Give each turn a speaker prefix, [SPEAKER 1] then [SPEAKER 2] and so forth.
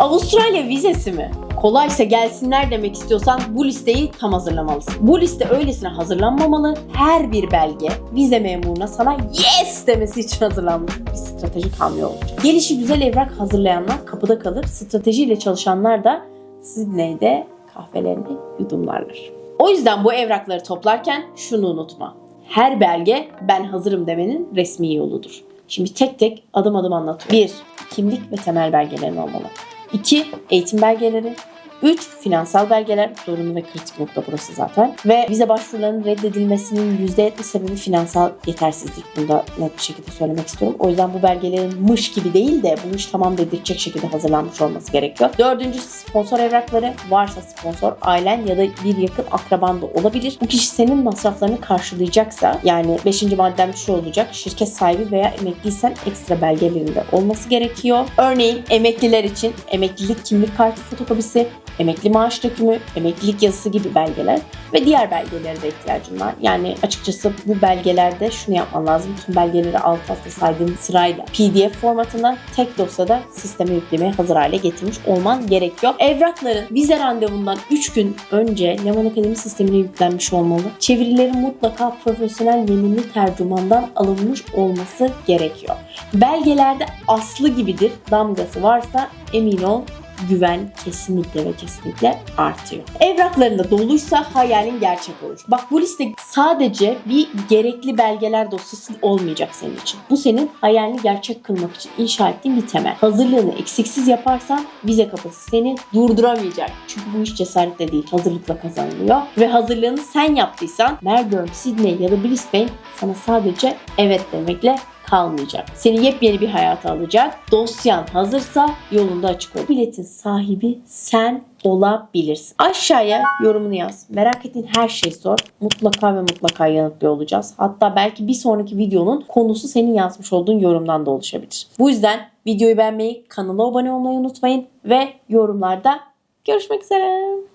[SPEAKER 1] Avustralya vizesi mi? Kolaysa gelsinler demek istiyorsan bu listeyi tam hazırlamalısın. Bu liste öylesine hazırlanmamalı. Her bir belge vize memuruna sana yes demesi için hazırlanmış bir stratejik hamle olacak. Gelişi güzel evrak hazırlayanlar kapıda kalır. Stratejiyle çalışanlar da Sydney'de kahvelerini yudumlarlar. O yüzden bu evrakları toplarken şunu unutma. Her belge ben hazırım demenin resmi yoludur. Şimdi tek tek adım adım anlatıyorum. 1. Kimlik ve temel belgelerin olmalı. 2. Eğitim belgeleri. 3. Finansal belgeler. Zorunlu ve kritik nokta burası zaten. Ve vize başvurularının reddedilmesinin %70 sebebi finansal yetersizlik. Bunu da net bir şekilde söylemek istiyorum. O yüzden bu belgelerin mış gibi değil de bu iş tamam dedirtecek şekilde hazırlanmış olması gerekiyor. Dördüncü sponsor evrakları. Varsa sponsor ailen ya da bir yakın akraban da olabilir. Bu kişi senin masraflarını karşılayacaksa yani 5. maddem şu olacak. Şirket sahibi veya emekliysen ekstra belgelerinde olması gerekiyor. Örneğin emekliler için emeklilik kimlik kartı fotokopisi, emekli maaş dökümü, emeklilik yazısı gibi belgeler ve diğer belgelere de ihtiyacın var. Yani açıkçası bu belgelerde şunu yapman lazım. Tüm belgeleri alt alta saydığın sırayla PDF formatında tek dosyada sisteme yüklemeye hazır hale getirmiş olman gerekiyor. Evrakların vize randevundan 3 gün önce Lemon Akademi sistemine yüklenmiş olmalı. Çevirilerin mutlaka profesyonel yeminli tercümandan alınmış olması gerekiyor. Belgelerde aslı gibidir damgası varsa emin ol güven kesinlikle ve kesinlikle artıyor. Evraklarında doluysa hayalin gerçek olur. Bak bu liste sadece bir gerekli belgeler dosyası olmayacak senin için. Bu senin hayalini gerçek kılmak için inşa ettiğin bir temel. Hazırlığını eksiksiz yaparsan vize kapısı seni durduramayacak. Çünkü bu iş cesaretle değil, hazırlıkla kazanılıyor. Ve hazırlığını sen yaptıysan Melbourne, Sydney ya da Brisbane sana sadece evet demekle kalmayacak. Seni yepyeni bir hayata alacak. Dosyan hazırsa yolunda açık ol. Biletin sahibi sen olabilirsin. Aşağıya yorumunu yaz. Merak ettiğin her şeyi sor. Mutlaka ve mutlaka yanıtlıyor olacağız. Hatta belki bir sonraki videonun konusu senin yazmış olduğun yorumdan da oluşabilir. Bu yüzden videoyu beğenmeyi, kanala abone olmayı unutmayın ve yorumlarda görüşmek üzere.